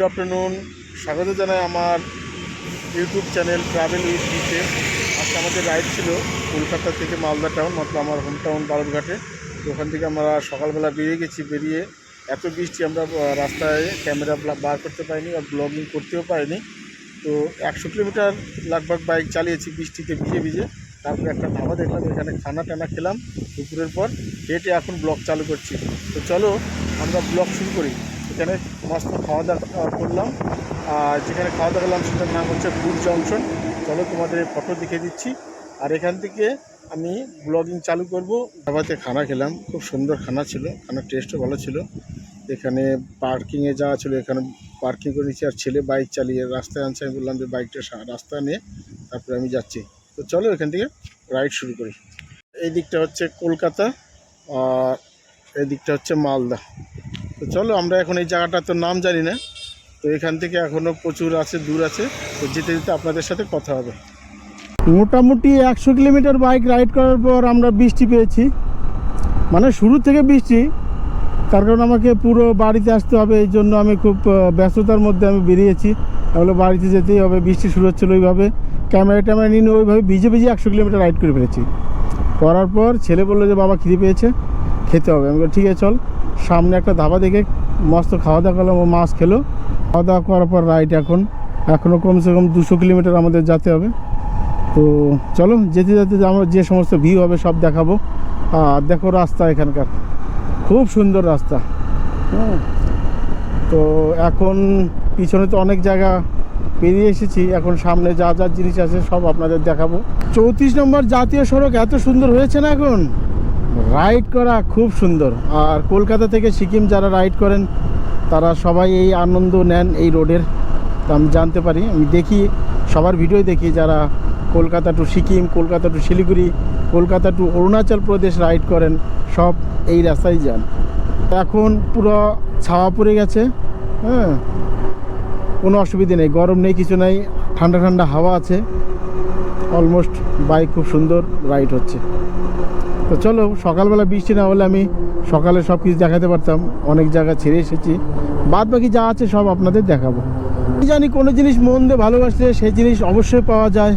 Good afternoon স্বাগত জানাই আমার ইউটিউব চ্যানেল ট্রাভেল উইথ বিচে আজকে আমাদের রাইড ছিল কলকাতা থেকে মালদা টাউন মতলব আমার হোম টাউন বালুরঘাটে। তো ওখান থেকে আমরা সকালবেলা বেরিয়ে গেছি, বেরিয়ে এত বৃষ্টি আমরা রাস্তায় ক্যামেরা বার করতে পারিনি আর ব্লগিং করতেও পারিনি। তো একশো কিলোমিটার লাগভাগ বাইক চালিয়েছি বৃষ্টিতে ভিজে ভিজে। তারপরে একটা ধাবা দেখলাম, এখানে খানা টানা খেলাম। দুপুরের পর হেঁটে এখন ব্লগ চালু করছি। তো চলো আমরা ব্লগ শুরু করি। এখানে মস্ত খাওয়া দাওয়া করলাম। আর যেখানে খাওয়া দাওয়া করলাম সেটার নাম হচ্ছে ফুড জংশন। চলো তোমাদের ফটো দেখিয়ে দিচ্ছি। আর এখান থেকে আমি ব্লগিং চালু করব। ধাবাতে খানা খেলাম। খুব সুন্দর খানা ছিল। খানার টেস্টও ভালো ছিল। এখানে পার্কিংয়ে যাওয়া ছিল। এখানে পার্কিং করে নিচ্ছি আর ছেলে বাইক চালিয়ে রাস্তায় আনছে। আমি বললাম যে বাইকটা রাস্তা নিয়ে তারপরে আমি যাচ্ছি। তো চলো এখান থেকে রাইড শুরু করি। এই দিকটা হচ্ছে কলকাতা। আর এই দিকটা হচ্ছে মালদা। তো চলো, আমরা এখন এই জায়গাটার তো নাম জানি না। তো এখান থেকে এখনও প্রচুর আছে, দূর আছে। তো যেতে যেতে আপনাদের সাথে কথা হবে। মোটামুটি একশো কিলোমিটার বাইক রাইড করার পর আমরা বৃষ্টি পেয়েছি। মানে শুরু থেকে বৃষ্টি, তার কারণ আমাকে পুরো বাড়িতে আসতে হবে, এই জন্য আমি খুব ব্যস্ততার মধ্যে আমি বেরিয়েছি। তাহলে বাড়িতে যেতেই হবে, বৃষ্টি শুরু হচ্ছিল ওইভাবে। ক্যামেরা ট্যামেরা নিয়ে ওইভাবে ভিজে ভিজে একশো কিলোমিটার রাইড করে ফেলেছি। করার পর ছেলে বলল যে, বাবা খিদে পেয়েছে, খেতে হবে। আমি ঠিক আছে, চল। সামনে একটা ধাবা দেখে মস্ত খাওয়া দাওয়া করলাম ও মাছ খেলো। খাওয়া দাওয়া করার পর রাইড এখন। এখনও কমসে কম দুশো কিলোমিটার আমাদের যেতে হবে। তো চলো, যেতে যেতে আমার যে সমস্ত ভিউ হবে সব দেখাবো। আর দেখো রাস্তা এখানকার। খুব সুন্দর রাস্তা। হুম। তো এখন পিছনে তো অনেক জায়গা পেরিয়ে এসেছি। এখন সামনে যা যা জিনিস আছে সব আপনাদের দেখাবো। চৌত্রিশ নম্বর জাতীয় সড়ক এত সুন্দর হয়েছে না এখন? রাইড করা খুব সুন্দর। আর কলকাতা থেকে সিকিম যারা রাইড করেন, তারা সবাই এই আনন্দ নেন এই রোডের। তা আমি জানতে পারি, আমি দেখি, সবার ভিডিও দেখি যারা Kolkata to Sikkim, Kolkata to Siliguri, Kolkata to Arunachal Pradesh ride করেন, সব এই রাস্তায় যান। এখন পুরো ছাওয়া পড়ে গেছে হ্যাঁ। কোনো অসুবিধে নেই, গরম নেই, কিছু নেই, ঠান্ডা ঠান্ডা হাওয়া আছে। অলমোস্ট বাইক খুব সুন্দর রাইড হচ্ছে। তো চলো, সকালবেলা বৃষ্টি না হলে আমি সকালে সব কিছু দেখাতে পারতাম। অনেক জায়গা ছেড়ে এসেছি। বাদ বাকি যা আছে সব আপনাদের দেখাবো। জানি কোনো জিনিস মন দিয়ে ভালোবাসলে সেই জিনিস অবশ্যই পাওয়া যায়।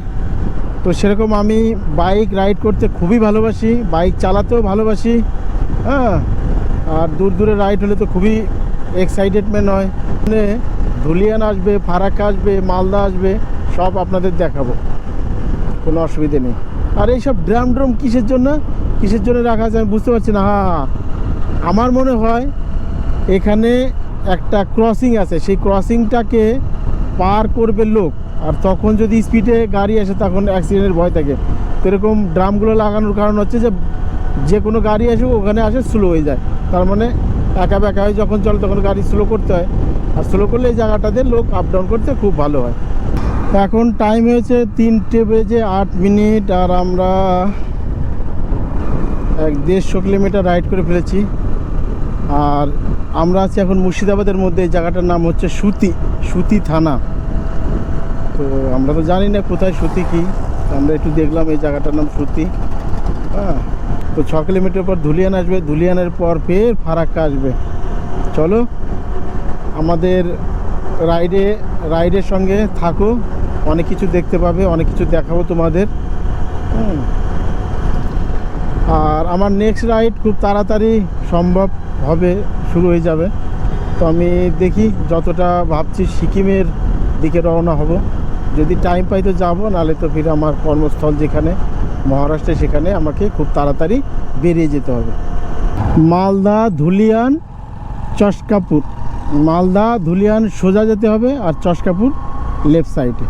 তো সেরকম আমি বাইক রাইড করতে খুবই ভালোবাসি, বাইক চালাতেও ভালোবাসি হ্যাঁ? আর দূর দূরে রাইড হলে তো খুবই এক্সাইটেডমেন্ট হয়। মানে ধুলিয়ান আসবে, ফারাক্কা আসবে, মালদা আসবে, সব আপনাদের দেখাবো। কোনো অসুবিধে নেই। আর এইসব ড্রাম ড্রাম কিসের জন্য? কিসের জন্য রাখা আছে আমি বুঝতে পারছি না। হ্যাঁ আমার মনে হয় এখানে একটা ক্রসিং আছে। সেই ক্রসিংটাকে পার করবে লোক। আর তখন যদি স্পিডে গাড়ি আসে, তখন অ্যাক্সিডেন্টের ভয় থাকে। তো এরকম ড্রামগুলো লাগানোর কারণ হচ্ছে যে যে কোনো গাড়ি আসে ওখানে আসে স্লো হয়ে যায়। তার মানে একা বেকা হয়ে যখন চলে, তখন গাড়ি স্লো করতে হয়। আর স্লো করলে এই জায়গাটাতে লোক আপ ডাউন করতে খুব ভালো হয়। এখন টাইম হয়েছে তিনটে বেজে আট মিনিট। আর আমরা এক দেড়শো কিলোমিটার রাইড করে ফেলেছি। আর আমরা আছি এখন মুর্শিদাবাদের মধ্যে, এই জায়গাটার নাম হচ্ছে সুতি সুতি থানা। তো আমরা তো জানি না কোথায় সুতি কি। আমরা একটু দেখলাম এই জায়গাটার নাম সুতি। হ্যাঁ তো ছ কিলোমিটার পর ধুলিয়ান আসবে। ধুলিয়ানের পর ফের ফারাক্কা আসবে। চলো, আমাদের রাইডে, রাইডের সঙ্গে থাকো। অনেক কিছু দেখতে পাবে, অনেক কিছু দেখাবো তোমাদের। হুম। আর আমার নেক্সট রাইড খুব তাড়াতাড়ি সম্ভব হবে, শুরু হয়ে যাবে। তো আমি দেখি যতটা ভাবছি সিকিমের দিকে রওনা হব। যদি টাইম পাই তো যাব, নাহলে তো ফিরে আমার কর্মস্থল যেখানে, মহারাষ্ট্রে সেখানে আমাকে খুব তাড়াতাড়ি বেরিয়ে যেতে হবে। মালদা, ধুলিয়ান, চশকাপুর। মালদা, ধুলিয়ান সোজা যেতে হবে আর চশকাপুর লেফট সাইডে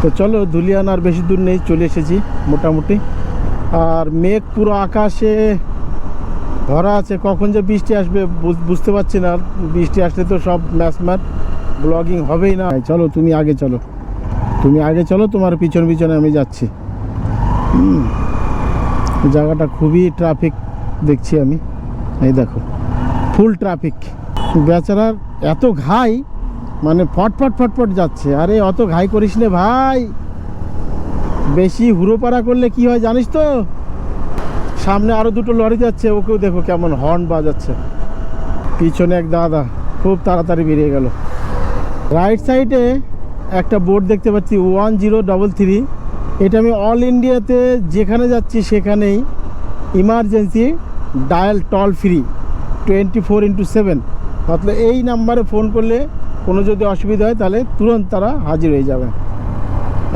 তো চলো, ধুলিয়ান আর বেশি দূর নেই, চলে এসেছি মোটামুটি। আর মেঘ পুরো আকাশে ভরা আছে। কখন যে বৃষ্টি আসবে বুঝ- বুঝতে পারছি না। বৃষ্টি আসলে তো সব ম্যাচ ম্যাচ ব্লগিং হবেই না। চলো, তুমি আগে চলো। তুমি আগে চলো, তোমার পিছন পিছনে আমি যাচ্ছি। জায়গাটা খুবই ট্রাফিক দেখছি আমি। এই দেখো ফুল ট্রাফিক বেচারার এত ঘাই মানে ফটফট ফটফট যাচ্ছে। আরে, অত ঘাই করিস নে ভাই। বেশি হুড়োপাড়া করলে কি হয় জানিস তো? সামনে আরও দুটো লরি যাচ্ছে, ওকেও দেখো কেমন হর্ন বাজাচ্ছে। পিছনে এক দাদা, খুব তাড়াতাড়ি বেরিয়ে গেল। রাইট সাইডে একটা বোর্ড দেখতে পাচ্ছি ওয়ান জিরো ডবল থ্রি এটা আমি অল ইন্ডিয়াতে যেখানে যাচ্ছি সেখানেই emergency dial toll free twenty four into seven মতলব এই নাম্বারে ফোন করলে কোনো যদি অসুবিধা হয়, তাহলে তুরন্ত তারা হাজির হয়ে যাবে।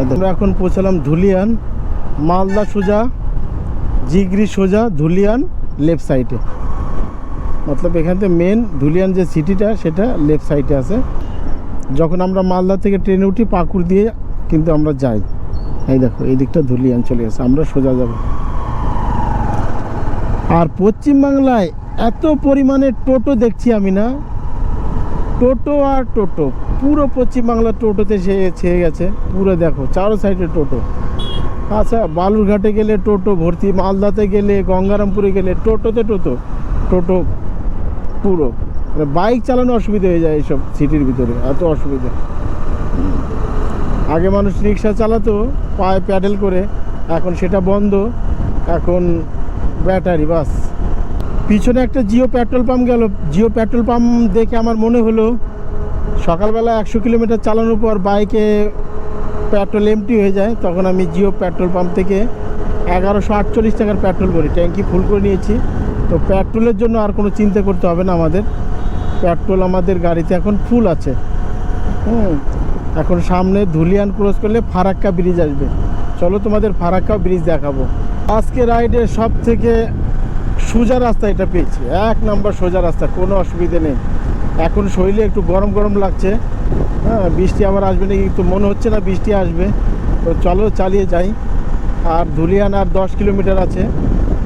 আমরা এখন পৌঁছালাম ধুলিয়ান, মালদা সোজা, জিগরি সোজা, ধুলিয়ান লেফট সাইডে মতলব এখান থেকে মেন ধুলিয়ান যে সিটিটা সেটা লেফট সাইডে আছে। যখন আমরা মালদা থেকে ট্রেনে উঠি, পাকুড় দিয়ে কিন্তু আমরা যাই। এই দেখো, এই দিকটা ধুলিয়ান চলে গেছে, আমরা সোজা যাব। আর পশ্চিমবাংলায় এত পরিমাণে টোটো দেখছি আমি না টোটো আর টোটো, পুরো পশ্চিমবাংলা টোটোতে সে ছেয়ে গেছে। পুরো দেখো, চারো সাইডে টোটো। আচ্ছা বালুরঘাটে গেলে টোটো, ভর্তি মালদাতে গেলে, গঙ্গারামপুরে গেলে টোটোতে টোটো টোটো পুরো। মানে বাইক চালানো অসুবিধা হয়ে যায় এইসব সিটির ভিতরে, এত অসুবিধা। আগে মানুষ রিক্সা চালাতো, পায়ে প্যাডেল করে, এখন সেটা বন্ধ, এখন ব্যাটারি, বাস। পিছনে একটা জিও পেট্রোল পাম্প গেল। জিও পেট্রোল পাম্প দেখে আমার মনে হলো, সকালবেলা একশো কিলোমিটার চালানোর পর বাইকে পেট্রোল এমটি হয়ে যায়, তখন আমি জিও পেট্রোল পাম্প থেকে এগারোশো আটচল্লিশ টাকার পেট্রোল ভরি। ট্যাঙ্কি ফুল করে নিয়েছি। তো পেট্রোলের জন্য আর কোনো চিন্তা করতে হবে না আমাদের। পেট্রোল আমাদের গাড়িতে এখন ফুল আছে। হুম, এখন সামনে ধুলিয়ান ক্রস করলে ফারাক্কা ব্রিজ আসবে। চলো তোমাদের ফারাক্কা ব্রিজ দেখাবো। আজকে রাইডের সব থেকে সোজা রাস্তা এটা পেয়েছি। এক নম্বর সোজা রাস্তা, কোনো অসুবিধে নেই। এখন শরীরে একটু গরম গরম লাগছে। হ্যাঁ বৃষ্টি আবার আসবে নাকি তো মনে হচ্ছে না বৃষ্টি আসবে। তো চলো চালিয়ে যাই। আর ধুলিয়ান আর দশ কিলোমিটার আছে।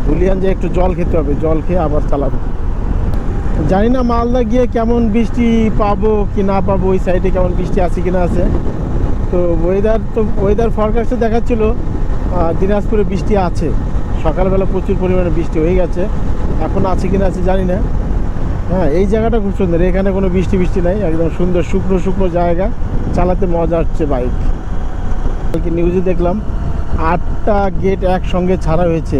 ধুলিয়ান যে একটু জল খেতে হবে, জল খেয়ে আবার চালাবো। জানি না মালদা গিয়ে কেমন বৃষ্টি পাবো কি না পাবো, ওই সাইডে কেমন বৃষ্টি আছে কি না আছে। তো ওয়েদার তো ওয়েদার ফরকাস্টে দেখাচ্ছিল দিনাজপুরে বৃষ্টি আছে। সকালবেলা প্রচুর পরিমাণে বৃষ্টি হয়ে গেছে। এখন আছে কি না আছে জানি না। হ্যাঁ এই জায়গাটা খুব সুন্দর। এখানে কোনো বৃষ্টি বৃষ্টি নাই, একদম সুন্দর শুকনো শুকনো জায়গা। চালাতে মজা হচ্ছে বাইক। কালকে নিউজে দেখলাম, আটটা গেট একসঙ্গে ছাড়া হয়েছে।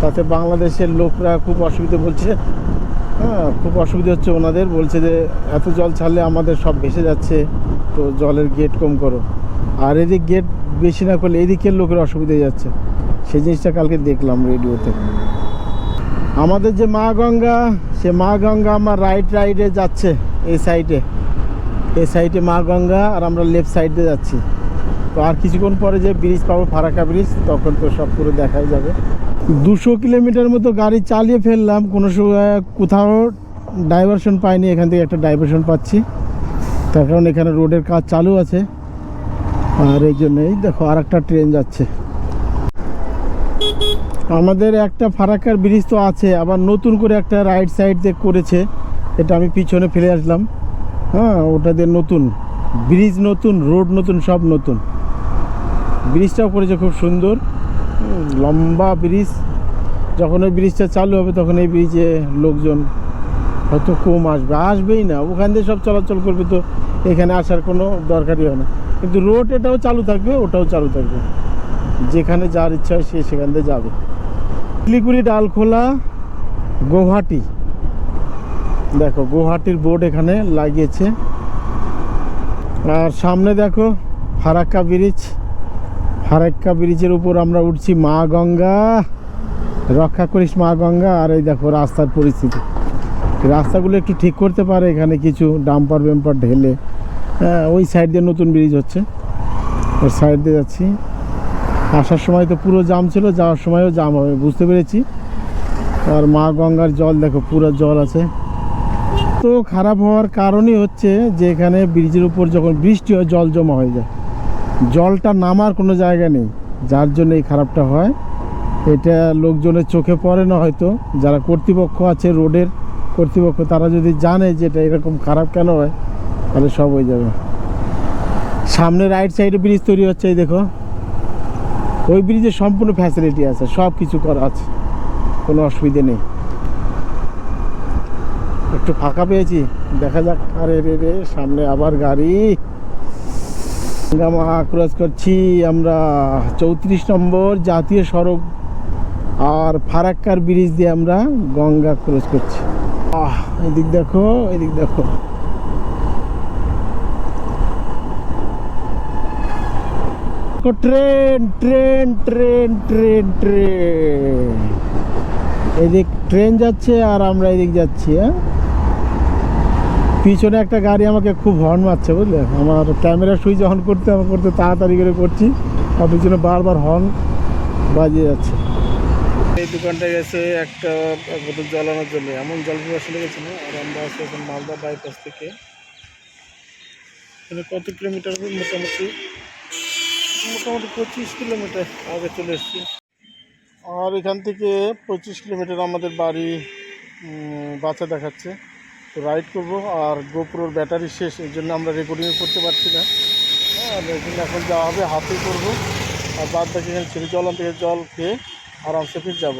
তাতে বাংলাদেশের লোকরা খুব অসুবিধা বলছে। হ্যাঁ খুব অসুবিধা হচ্ছে ওনাদের। বলছে যে, এত জল ছাড়লে আমাদের সব ভেসে যাচ্ছে। তো জলের গেট কম করো। আর এদিক গেট বেশি না করলে এদিকের লোকের অসুবিধা যাচ্ছে। সেই জিনিসটা কালকে দেখলাম রেডিওতে। আমাদের যে মা গঙ্গা, সে মা গঙ্গা আমার রাইট রাইডে যাচ্ছে এই সাইডে এই সাইডে মা গঙ্গা আর আমরা লেফট সাইডে যাচ্ছি। তো আর কিছুক্ষণ পরে যে ব্রিজ পাবো ফারাকা ব্রিজ তখন তো সব পুরো দেখাই যাবে। দুশো কিলোমিটার মতো গাড়ি চালিয়ে ফেললাম, কোনো সময় কোথাও ডাইভারশন পাইনি, এখান থেকে একটা ডাইভারশন পাচ্ছি। তার কারণ এখানে রোডের কাজ চালু আছে। আর এই জন্যই দেখো আর একটা ট্রেন যাচ্ছে। আমাদের একটা ফারাক্কার ব্রিজ তো আছে, আবার নতুন করে একটা রাইট সাইড দিয়ে করেছে। এটা আমি পিছনে ফেলে আসলাম। হ্যাঁ ওটা দিয়ে নতুন। ব্রিজ নতুন, রোড নতুন, সব নতুন। ব্রিজটাও করেছে খুব সুন্দর। লম্বা ব্রিজ। যখন ওই ব্রিজটা চালু হবে, তখন এই ব্রিজে লোকজন হয়তো কম আসবে। আসবেই না, ওখান দিয়ে সব চলাচল করবে তো এখানে আসার কোনো দরকারই হয় না। কিন্তু রোড এটাও চালু থাকবে, ওটাও চালু থাকবে। যেখানে যার ইচ্ছা হয় সে সেখান দিয়ে যাবে। শিলিগুড়ি ডালখোলা গৌহাটি দেখো গৌহাটির বোর্ড এখানে লাগিয়েছে। আর সামনে দেখো, ফারাক্কা ব্রিজ। ফারাক্কা ব্রিজের উপর আমরা উঠছি মা গঙ্গা। রক্ষা করিস মা গঙ্গা। আর এই দেখো, রাস্তার পরিস্থিতি। রাস্তাগুলো একটু ঠিক করতে পারে এখানে কিছু ডাম্পার ব্যাম্পার ঢেলে। হ্যাঁ ওই সাইড দিয়ে নতুন ব্রিজ হচ্ছে। ওর সাইড দিয়ে যাচ্ছি। আসার সময় তো পুরো জাম ছিল, যাওয়ার সময়ও জাম হবে, বুঝতে পেরেছি। আর মা গঙ্গার জল দেখো, পুরো জল আছে। তো খারাপ হওয়ার কারণই হচ্ছে যে এখানে ব্রিজের উপর যখন বৃষ্টি হয়, জল জমা হয়ে যায়। জলটা নামার কোনো জায়গা নেই, যার জন্য এই খারাপটা হয়। এটা লোকজনের চোখে পড়ে না হয়তো, যারা কর্তৃপক্ষ আছে, রোডের কর্তৃপক্ষ, তারা যদি জানে যে এটা এরকম খারাপ কেন হয়, তাহলে সব হয়ে যাবে। সামনে রাইট সাইডে ব্রিজ তৈরি হচ্ছে, এই দেখো। ওই ব্রিজে সম্পূর্ণ ফ্যাসিলিটি আছে সব কিছু করা আছে। কোনো অসুবিধে নেই। একটু ফাঁকা পেয়েছি, দেখা যাক। আরে রে রে, সামনে আবার গাড়ি। ক্রস করছি, আমরা চৌত্রিশ নম্বর জাতীয় সড়ক আর ফারাক্কার ব্রিজ দিয়ে আমরা গঙ্গা ক্রস করছি। আহ, এদিক দেখো এদিক দেখো। Train train train train train এদিক ট্রেন যাচ্ছে আর আমরা এদিক যাচ্ছি হ্যাঁ? পিছনে একটা গাড়ি আমাকে খুব হর্ন মারছে, বুঝলে? আমার ক্যামেরা সুইচ অন করতে আমার করতে তাড়াতাড়ি করে করছি, আর পিছনে বারবার হর্ন বাজিয়ে যাচ্ছে। এই দোকানটা গেছে একটা বোতল জল আনার জন্য। এমন জল পিপাসা লেগেছে না? আর আমরা আছি এখন মালদা বাইপাস থেকে। কত কিলোমিটার মোটামুটি? মোটামুটি পঁচিশ কিলোমিটার আগে চলে এসেছি। আর এখান থেকে পঁচিশ কিলোমিটার আমাদের বাড়ি বাচ্চা দেখাচ্ছে। তো রাইড করব, আর গোপুরোর ব্যাটারি শেষ এই জন্য আমরা রেকর্ডিংও করতে পারছি না। আর এখন যাওয়া হবে হাতেই করব। আর বাদ বাকি এখানে ছেড়ে জল থেকে জল খেয়ে আরামসে ফির যাব।